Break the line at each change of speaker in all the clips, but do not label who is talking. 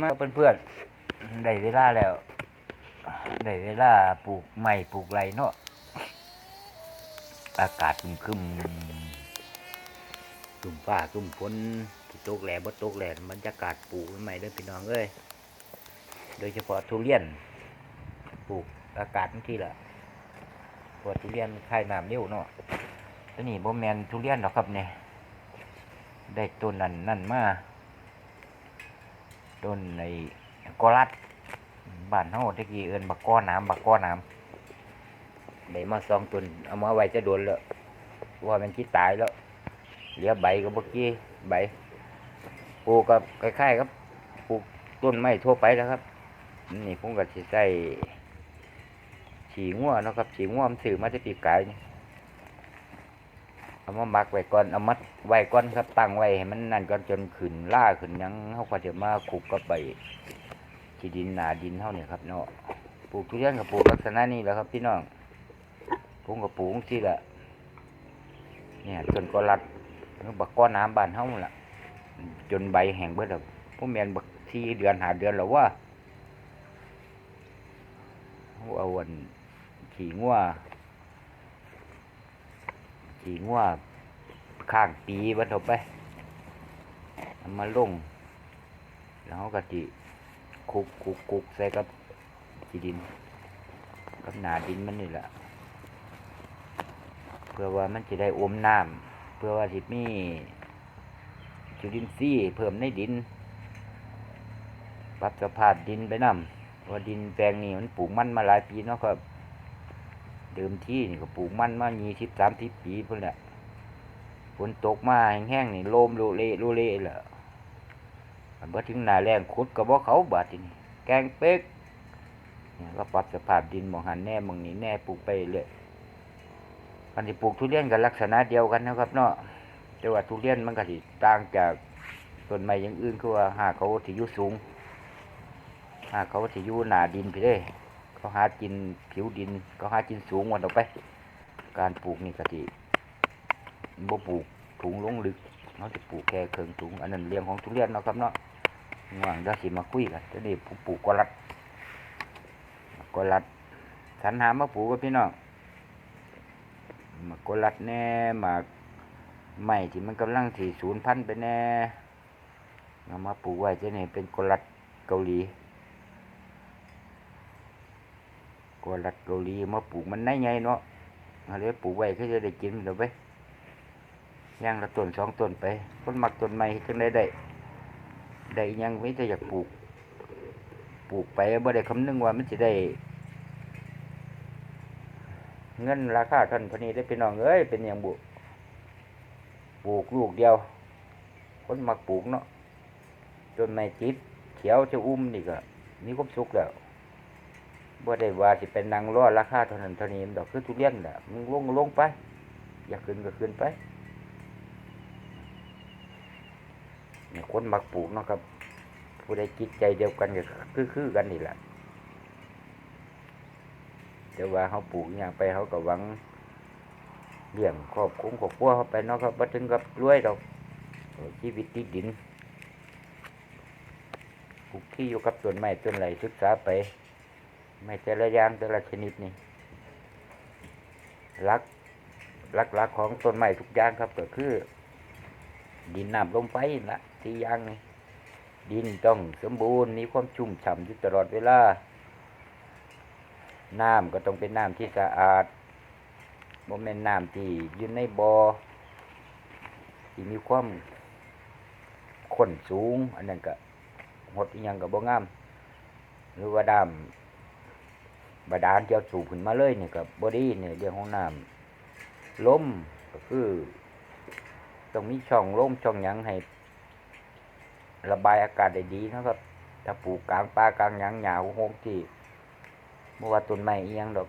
มาเพื่อนๆได้เวลาแล้วได้เวลาปลูกไม้ปลูกไรเนาะอากาศครึมๆตุ่มฟ้าตุ่มฝนที่ตกแหลบ่ตกแหลบรรยากาศปลูกใหม่เด้อพี่น้องเอ้ยโดยเฉพาะทุเรียนปลูกอากาศที่ละเพราะว่าทุเรียนคายน้ำเร็วเนาะตัวนี้บ่แมนทุเรียนหรอกครับเนี่ยได้ต้นนั้นนั่นมา ต้นในกอรัดบ้านเฮาตะกี้เอิ้นบักก้อน้ำบักก้อน้ำได้มาสองต้นเอามาไว้จะโดนแล้วว่ามันคิดตายแล้ว เหลือใบก็บ่กี้ใบปลูกกับคล้ายๆครับปลูกต้นไม้ทั่วไปแล้วครับ นี่ผมก็สิใส่ฉีงัวนะครับฉีงัวมันซื้อมาจะปีกายนี่ เอามาหมักไว้ก่อนเอามัดไว้ก่อนครับตั้งไว้ให้มันนั่นก่อนจนขึ้นล่าขึ้นยังเฮาก็จะมาขุกกับใบที่ดินหนาดินเฮาเนี่ยครับเนาะปลูกทุเรียนกับปลูกลักษณะนี้แหละครับ พี่น้องผมก็ปลูกที่ละเนี่ยจนก็รัดบักก้อนน้ำบานเฮาละจนใบแห้งเบิดแล้วผมแม่นบักที่เดือนหาเดือนแล้วว่าเอาอันขี่งัว ขี่งัวข้างปีวัดเอาไปเอามาลง แล้วเขาก็จิคุกคุกคุกใส่กับที่ดิน กับหนาดินมันนี่แหละเพื่อว่ามันจะได้อมน้ำเพื่อว่าสิมีจุลินทรีย์เพิ่มในดิน ปรับสภาพดินไปนำว่าดินแปลงนี้มันปลูกมันมาหลายปีเนาะครับ เดิมที่นี่ก็ปลูกมันมายี่สิบสามสิบปีพุ่นแหละฝนตกมาแห้งๆนี่โลมโลเละโลเละแหละมันบ่ถึงหนาแรงขุดก็บ่เขาบาดทีนี้แกงเป๊กเนี่ยก็ปรับสภาพดินหมองหันแน่หมองนี้แน่ปลูกไปเรื่อยกันที่ปลูกทุเรียนกันลักษณะเดียวกันนะครับ เนาะแต่ว่าทุเรียนมันก็สิต่างจากต้นไม้อย่างอื่นคือว่าหากเขาที่อยู่สูงหากเขาที่อยู่หนาดินไปเด้ เขาหากินผิวดินเขาหากินสูงวันออกไป การปลูกนี่ก็สิบ่ปลูกถุงลงลึกเขาจะปลูกแค่เครื่องถุงอันนั้นเรื่องของทุเรียนเนาะครับเนาะว่างเดี๋ยวสิมาคุยกันจะนี่ปลูกกอลัดกอลัดสรรหามาปลูกกับพี่น้องมากอลัดแน่หมากใหม่ที่มันกำลังที่ศูนย์พันไปแน่เอามาปลูกไว้จะนี่เป็นกอลัดเกาหลี กอลัดเกาหลีมาปลูกมันได้ไงเนาะเอาเลยปลูกไว้ก็จะได้กินเดี๋ยวไปย่างละต้นสองต้นไปคนมักต้นไม้จึงได้ได้ได้ยังไม่จะอยากปลูก ปลูกไปบ่ได้คำนึงว่ามันจะได้ เงินราคาท่านพนีได้พี่น้องเอ้ยเป็นอย่างบุปลูกลูกเดียว คนมักปลูกเนาะต้นไม้จิบเขียวจะอุ้มนี่ก็มีความสุขแล้ว บ่ได้ว่าสิเป็นนางรอราคาเท่านั้นเท่านี้ดอกคือทุเรียนแหละมึงลงลงไป อยากขึ้นก็ขึ้นไปเนี่ยคนมักปลูกเนาะครับ ผู้ใดจิตใจเดียวกันก็คือคือกันนี่แหละแต่ว่าเขาปลูกอย่างไปเขาก็หวังเลี้ยงครอบครัวครอบครัวเขาไปเนาะครับบ่ถึงกับรวยดอกชีวิตติดดินปลูกที่อยู่กับต้นไม้ต้นไหลศึกษาไป ไม่แต่ละอย่างแต่ละชนิดนี่รักรักรักของต้นไม้ทุกอย่างครับก็คือ ดินน้ำลมไฟนั่นละที่อย่างนี่ดินต้องสมบูรณ์มีความชุ่มฉ่ำอยู่ตลอดเวลาน้ำก็ต้องเป็นน้ำที่สะอาดบ่แม่นน้ำที่อยู่ในบ่อที่มีความข้นสูง อันนั้นก็หดอีหยังก็บ่งาม หรือว่าดำ บาดาลเจ้าสูบขึ้นมาเลยนี่ก็บ่ดีเนี่ยเรื่องของน้ำล้มก็คือต้องมีช่องล่งช่องหยังให้ระบายอากาศได้ดีนะครับ ถ้าปลูกกลางป่ากลางหยังหยาโฮงที่เมื่อว่าต้นไม้อียังดอก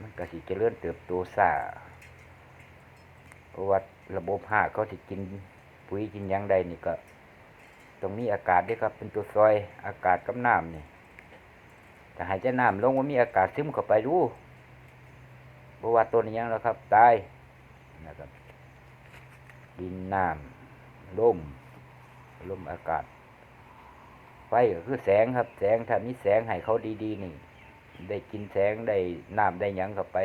มันก็สิเจริญเติบโตซาเพราะว่าระบบหาเขาสิกินปุ๋ยกินยังใดนี่ก็ต้องมีอากาศด้วยครับ เป็นตัวซอยอากาศกับน้ำนี่ ถ้าหายใจน้ำลงว่ามีอากาศซึมเข้าไปดูเพราะว่าต้นอิหยังแล้วครับ ตายนะครับดินน้ำลมลมอากาศ ไฟก็คือแสงครับ แสงถ้ามีแสงให้เขาดีๆนี่ ได้กินแสงได้น้ำได้ยังเข้าไป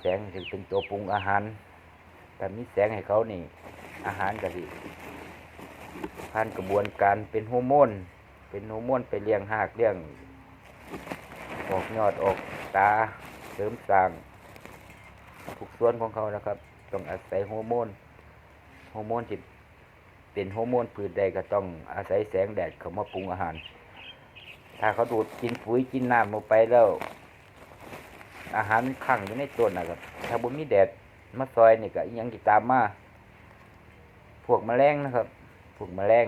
แสงถึงเป็นตัวปรุงอาหารถ้ามีแสงให้เขานี่ อาหารก็สิผ่านกระบวนการเป็นฮอร์โมนเป็นฮอร์โมนไปเลี้ยงหากเลี้ยง ออกยอดออกตาเสริมสร้างทุกส่วนของเขานะครับ ต้องอาศัยฮอร์โมนฮอร์โมนที่เป็นฮอร์โมนพืชใดก็ต้องอาศัยแสงแดดเขามาปรุงอาหาร ถ้าเขาดูดกินปุ๋ยกินน้ำลงไปแล้ว อาหารมันขังอยู่ในต้นนะครับ ถ้าบ่มีแดดมาซอยนี่ก็ยังติตามมาพวกแมลงนะครับ พวกแมลง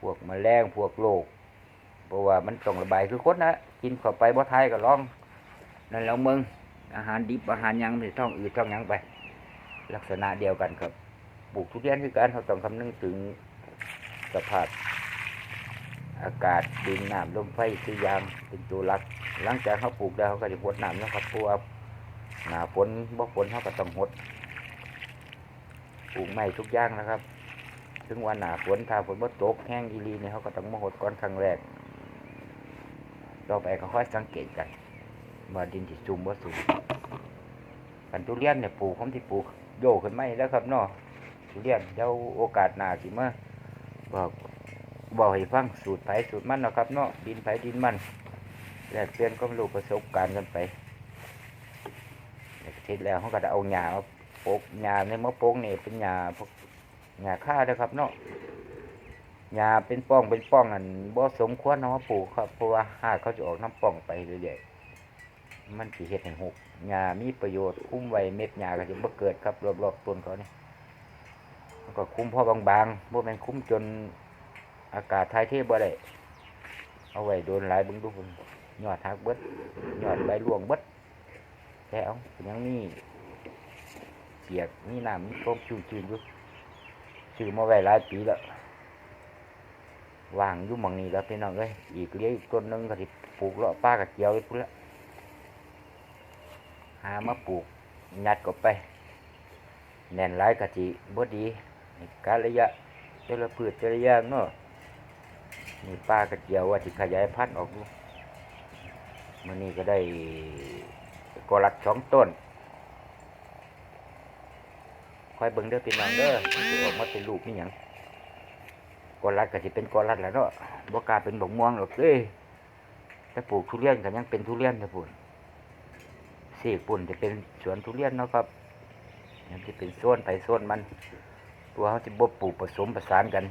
พวกแมลง พวกโรค เพราะว่ามันต้องระบายคือคนนะกินเข้าไปบ่ไทยก็ร้องนั่นแล้วมึงอาหารดิบอาหารยังไม่ท้องอืดท้องยังไป ลักษณะเดียวกันครับปลูกทุเรียนคือการเขาต้องคำนึงถึงสภาพอากาศดินน้ำลมไฟคือยามเป็นตัวหลัก หลังจากเขาปลูกแล้วเขาก็จะหดน้ำนะครับเพราะว่าหนาฝนบ่ฝนเขาก็ต้องหดปลูกไม่ทุกอย่างนะครับ ถึงวันหนาฝนถ้าฝนบ่ตกแห้งอีหลีเนี่ยเขาก็ต้องมาหดก่อนครั้งแรก ต่อไปก็ค่อยสังเกตกันว่าดินที่ซุ่มบ่ซุ่มกันทุเรียนเนี่ยปลูกผมที่ปลูกโยกขึ้นไม่แล้วครับเนาะทุเรียนเดี๋ยวโอกาสหน้าสิเมาบอกบอกให้ฟังสูตรไผ่สูตรมันเนาะครับเนาะดินไผ่ดินมันแลกเปลี่ยนความรู้ประสบการณ์กันไปแล้วก็เสร็จแล้วเขาก็จะเอาหญ้ามาโปกหญ้าในมะโปกนี่เป็นหญ้าพวกหญ้าค่าเด้อครับเนาะ หญ้าเป็นป้องเป็นป้องอันบ่สมควรเอามาปลูกครับเพราะว่าหากเขาจะออกน้ำป้องไปเรื่อยๆมันสิเฮ็ดให้หกหญ้ามีประโยชน์คุ้มไว้เม็ดหญ้าก็จะบ่เกิดครับรอบๆต้นเขาเนี่มันก็คุ้มพอบางๆบ่แม่นคุ้มจนอากาศทายเทบ่ได้เอาไว้โดนหลายบึงดูพุ่นยอดหักเบิดยอดใบร่วงเบิดแต่เอาก็ยังนี่เปียกนี่น้ำมีต้มชื้นๆอยู่ซื้อมาไว้หลายปีแล้ว วางอยู่หมองนี้แล้วพี่น้องเอ้ยอีกเลี้ยงอีกต้นหนึงก็สิปลูกเลาะป้ากระเจียวไปพุ่นละหามาปลูกยัดก็ไป แน่นหลายกะจิบ่ดีการะยะแต่ละพืชแต่ละอย่างเนาะนี่ป้ากระเจียวว่าที่ขยายพันธุ์ออกดูมันนี่ก็ได้กอลัดสองต้นคอยเบิ่งเด้อพี่น้องเด้อออกมาเป็นลูกนี่หยัง กอรัดก็สิเป็นกอรัดแหล้วเนาะบ่กล้าเป็นบกม่วงหรอกเอ้ถ้าปลูกทุเรียนก็ยังเป็นทุเรียนนะปุ่นสี่ปุ่นจะเป็นสวนทุเรียนเนาะครับยังจะเป็นโซนไปโซนมัน ตัวเขาจะบบปลูกผสมประสานกัน